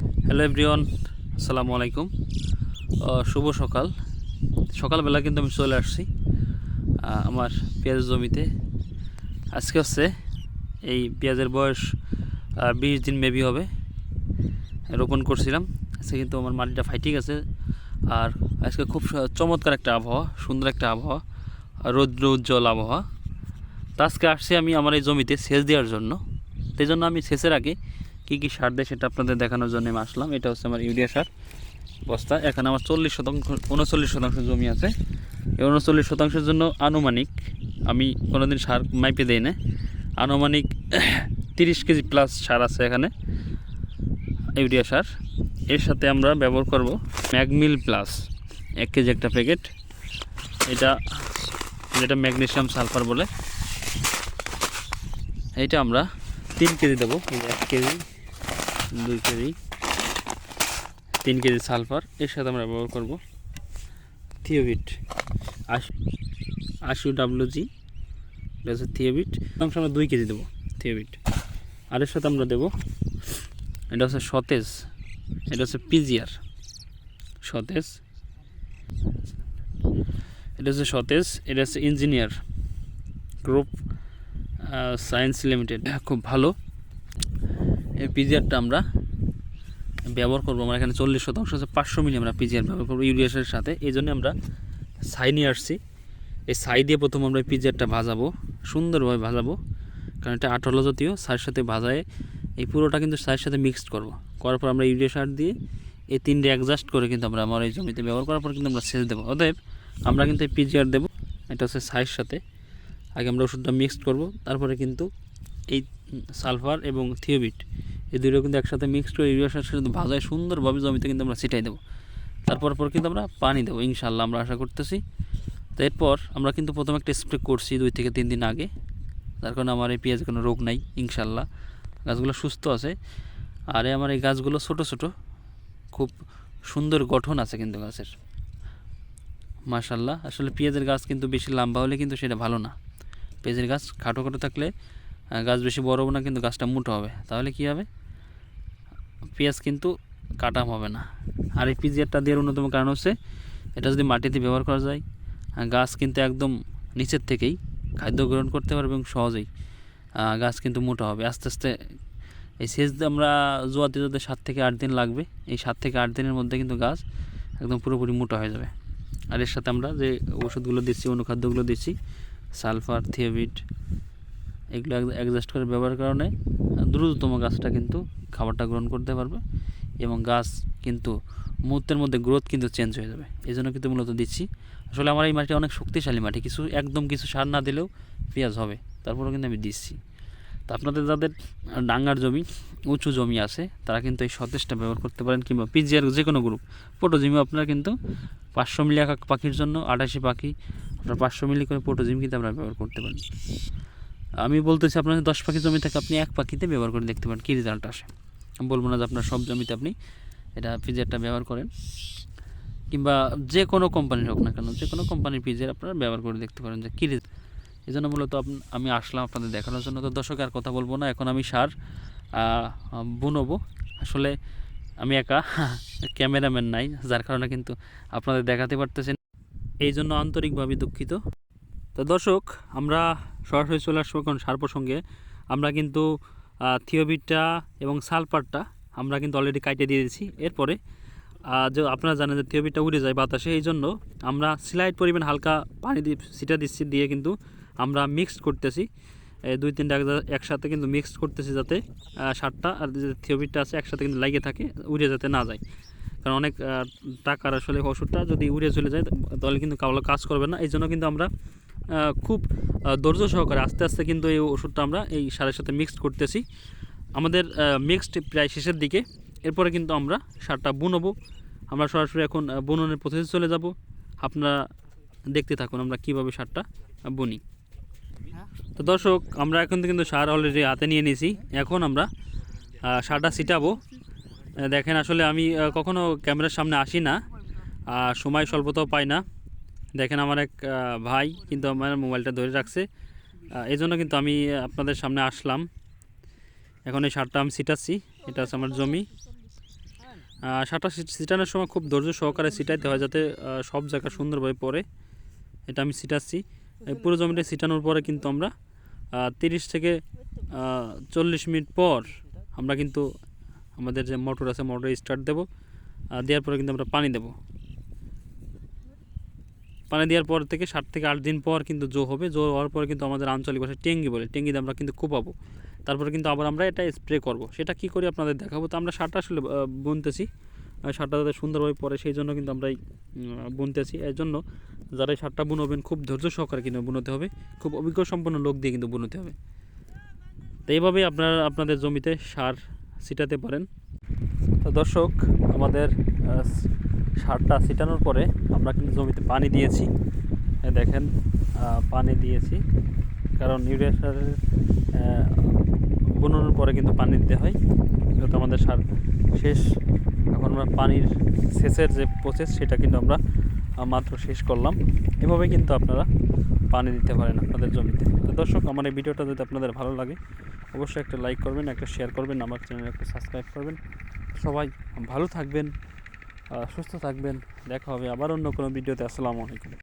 Hello everyone, আসসালামু আলাইকুম। শুভ সকাল। সকালবেলা কিন্তু আমি চলে আসছি আমার পেঁয়াজ জমিতে। আজকে হচ্ছে এই পেঁয়াজের বয়স বিশ দিন মেবি হবে। রোপণ করছিলাম। আজকে কিন্তু আমার মাটিটা ফাইটিক আছে। আর আজকে খুব চমৎকার একটা আবহাওয়া, সুন্দর একটা আবহাওয়া, রৌদ্র উজ্জ্বল আবহাওয়া। তো আজকে আসছি আমি আমার এই জমিতে সেচ দেওয়ার জন্য। সেই জন্য আমি সেচের আগে কী কী সার দেয় সেটা আপনাদের দেখানোর জন্য আমি আসলাম। এটা হচ্ছে আমার ইউরিয়া সার বস্তা। এখানে আমার চল্লিশ শতাংশ, উনচল্লিশ শতাংশ জমি আছে। এই উনচল্লিশ শতাংশের জন্য আনুমানিক, আমি কোনোদিন সার মাইপে দেই না আনুমানিক তিরিশ কেজি প্লাস সার আছে এখানে, ইউরিয়া সার। এর সাথে আমরা ব্যবহার করব ম্যাগমিল প্লাস এক কেজি একটা প্যাকেট। এটা, যেটা ম্যাগনেশিয়াম সালফার বলে। এটা আমরা তিন কেজি দেবো, এক কেজি। দুই কেজি, তিন কেজি সালফার। এর সাথে আমরা ব্যবহার করব থিওভিট। আশি আশি ডাব্লিউ জি এটা হচ্ছে থিওভিট। অংশ আমরা দুই কেজি দেবো থিওভিট। আর এর সাথে আমরা দেবো, এটা হচ্ছে সতেজ, এটা হচ্ছে পিজিআর। সতেজ, এটা হচ্ছে সতেজ, এটা হচ্ছে ইঞ্জিনিয়ার গ্রুপ সায়েন্স লিমিটেড। খুব ভালো। এই পিজিআরটা আমরা ব্যবহার করব। আমরা এখানে চল্লিশ শতাংশ হচ্ছে পাঁচশো মিলি আমরা পিজিআর ব্যবহার করব ইউরিয়াসের সাথে। এই জন্য আমরা ছাই নিয়ে আসছি। এই ছাই দিয়ে প্রথম আমরা পিজিআরটা ভাজাবো, সুন্দরভাবে ভাজাবো। কারণ এটা আটলা জাতীয় সারের সাথে ভাজায় এই পুরোটা কিন্তু সারের সাথে মিক্সড করব। করার পর আমরা ইউরিয়া সার দিয়ে এই তিনটে অ্যাডজাস্ট করে কিন্তু আমরা আমার এই জমিতে ব্যবহার করার পর কিন্তু আমরা সেচ দেবো। অতএব আমরা কিন্তু এই পিজিআর দেবো, এটা হচ্ছে সারের সাথে। আগে আমরা ওষুধটা মিক্সড করব, তারপরে কিন্তু এই সালফার এবং থিওবিট। এই দুটো কিন্তু একসাথে মিক্সড করে ইউরিয়া সার সাথে ভাজায় সুন্দরভাবে জমিতে কিন্তু আমরা ছিটাই দেবো। তারপর পর কিন্তু আমরা পানি দেবো ইনশাল্লাহ আমরা আশা করতেছি। তো এরপর আমরা কিন্তু প্রথমে একটা স্প্রে করছি দুই থেকে তিন দিন আগে। যার কারণে আমার এই পেঁয়াজে কোনো রোগ নাই ইনশাল্লাহ গাছগুলো সুস্থ আছে। আর আমার এই গাছগুলো ছোট ছোট, খুব সুন্দর গঠন আছে কিন্তু গাছের। মাশাল্লাহ আসলে পেঁয়াজের গাছ কিন্তু বেশি লম্বা হলে কিন্তু সেটা ভালো না। পেঁয়াজের গাছ খাটো খাটো থাকলে গাছ বেশি বড় হবে না, কিন্তু গাছটা মোটো হবে। তাহলে কি হবে? পেঁয়াজ কিন্তু কাটা হবে না। আর এই পিজিআরটা দেওয়ার অন্যতম কারণ হচ্ছে, এটা যদি মাটিতে ব্যবহার করা যায় গাছ কিন্তু একদম নিচের থেকেই খাদ্য গ্রহণ করতে পারবে এবং সহজেই গাছ কিন্তু মোটা হবে। আস্তে আস্তে এই সেচ আমরা জোয়াতে জোয়াতে সাত থেকে আট দিন লাগবে। এই সাত থেকে আট দিনের মধ্যে কিন্তু গাছ একদম পুরোপুরি মোটা হয়ে যাবে। আর এর সাথে আমরা যে ওষুধগুলো দিচ্ছি, অনুখাদ্যগুলো দিচ্ছি, সালফার থিওভিট এগুলো অ্যাডজাস্ট করে ব্যবহার কারণে দ্রুততম গাছটা কিন্তু খাবারটা গ্রহণ করতে পারবে এবং গাছ কিন্তু মুহূর্তের মধ্যে গ্রোথ কিন্তু চেঞ্জ হয়ে যাবে। এই জন্য কিন্তু মূলত দিচ্ছি। আসলে আমার এই মাটি অনেক শক্তিশালী মাটি, কিছু, একদম কিছু সার না দিলেও পেঁয়াজ হবে, তারপরেও কিন্তু আমি দিচ্ছি। তা আপনাদের যাদের ডাঙ্গার জমি, উঁচু জমি আছে, তারা কিন্তু এই সতেজটা ব্যবহার করতে পারেন কিংবা পিজিআর যে কোনো গ্রুপ পোটোজিমি আপনারা কিন্তু পাঁচশো মিলি পাখির জন্য আঠাশি পাখি, আপনার পাঁচশো মিলি করে পোটোজিম কিন্তু আপনারা ব্যবহার করতে পারেন। আমি বলতেছি আপনার দশ পাখি জমি থেকে আপনি এক পাখিতে ব্যবহার করে দেখতে পারেন, কী রেজাল্ট আসে? আমি বলব না যে আপনার সব জমিতে আপনি এটা পিজিআরটা ব্যবহার করেন। কিংবা যে কোনো কোম্পানির হোক না কেন, যে কোনো কোম্পানির পিজিআর আপনারা ব্যবহার করে দেখতে পারেন যে কী এই জন্য মূলত আমি আসলাম আপনাদের দেখানোর জন্য। তো দর্শক, আর কথা বলব না, এখন আমি সার বুনবো। আসলে আমি একা, ক্যামেরাম্যান নাই, যার কারণে কিন্তু আপনাদের দেখাতে পারতেছেন এই জন্য আন্তরিকভাবে দুঃখিত। তো দর্শক, আমরা সরাসরি চলে আসব এখন সার প্রসঙ্গে আমরা কিন্তু থিওবিটটা এবং সালফারটা আমরা কিন্তু অলরেডি কাইটে দিয়ে দিয়েছি। এরপরে যে আপনারা জানেন যে থিওবিটটা উড়ে যায় বাতাসে, এই জন্য আমরা স্লাইড পরিমাণ হালকা পানি দিয়ে সিটা দিচ্ছি, দিয়ে কিন্তু আমরা মিক্সড করতেছি। দুই তিনটা এক- একসাথে কিন্তু মিক্সড করতেছি যাতে সারটা আর যে থিওবিটটা আছে একসাথে কিন্তু লাগিয়ে থাকে, উড়ে যাতে না যায়। কারণ অনেক টাকার আসলে ওষুধটা যদি উড়ে চলে যায়, তাহলে কিন্তু কাউলা কাজ করবে না। এই জন্য কিন্তু আমরা খুব ধৈর্য সহকারে আস্তে আস্তে কিন্তু এই ওষুধটা আমরা এই সারের সাথে মিক্সড করতেছি। আমাদের মিক্সড প্রায় শেষের দিকে। এরপরে কিন্তু আমরা সারটা বুনবো। আমরা সরাসরি এখন বুননের প্রসেসে চলে যাব। আপনারা দেখতে থাকুন আমরা কীভাবে সারটা বুনি। তো দর্শক, আমরা এখন কিন্তু সার অলরেডি হাতে নিয়ে নিয়েছি। এখন আমরা সারটা ছিটাবো। দেখেন আসলে আমি কখনো ক্যামেরার সামনে আসি না। সময় স্বল্পতাও পাই না। দেখেন আমার এক ভাই কিন্তু আমার মোবাইলটা ধরে রাখছে। এই জন্য কিন্তু আমি আপনাদের সামনে আসলাম। এখন এই সারটা আমি ছিটাচ্ছি। এটা হচ্ছে আমার জমি। সারটা ছিটানোর সময় খুব ধৈর্য সহকারে ছিটাইতে হয় যাতে সব জায়গা সুন্দরভাবে পড়ে। এটা আমি ছিটাচ্ছি। এই পুরো জমিটা ছিটানোর পরে কিন্তু আমরা তিরিশ থেকে চল্লিশ মিনিট পর আমরা কিন্তু আমাদের যে মোটর আছে, মোটর স্টার্ট দেবো। দেওয়ার পরে কিন্তু আমরা পানি দেবো। পানি দেওয়ার পর থেকে সাত থেকে আট দিন পর কিন্তু জো হবে। জো হওয়ার পর কিন্তু আমাদের আঞ্চলিক ভাষায় টেঙ্গি বলে। টেঙ্গিতে আমরা কিন্তু কুপাবো তারপরে কিন্তু আবার আমরা এটা স্প্রে করব। সেটা কি করি আপনাদের দেখাবো? তো আমরা সারটা আসলে বুনতেছি। সারটা যাতে সুন্দরভাবে পড়ে, সেই জন্য কিন্তু আমরা এই বুনতেছি। এর জন্য যারা এই সারটা বুনবেন, খুব ধৈর্য সহকারে কিন্তু বুনতে হবে। খুব অভিজ্ঞ সম্পন্ন লোক দিয়ে কিন্তু বুনতে হবে। তো এইভাবেই আপনারা, আপনাদের জমিতে সার ছিটাতে পারেন। তো দর্শক, আমাদের সারটা ছিটানোর পরে আমরা কিন্তু জমিতে পানি দিয়েছি। দেখেন পানি দিয়েছি। কারণ ইউরিয়া সারের বুনানোর পরে কিন্তু পানি দিতে হয়। যেহেতু আমাদের সার শেষ, এখন আমরা পানির সেচের যে প্রসেস সেটা কিন্তু আমরা মাত্র শেষ করলাম। এভাবে কিন্তু আপনারা পানি দিতে পারেন আপনাদের জমিতে। তো দর্শক, আমার এই ভিডিওটা যদি আপনাদের ভালো লাগে, অবশ্যই একটা লাইক করবেন, একটা শেয়ার করবেন, আমার চ্যানেল একটা সাবস্ক্রাইব করবেন। সবাই ভালো থাকবেন। সুস্থ থাকবেন। দেখা হবে আবার অন্য কোনো ভিডিওতে। আসসালামু আলাইকুম।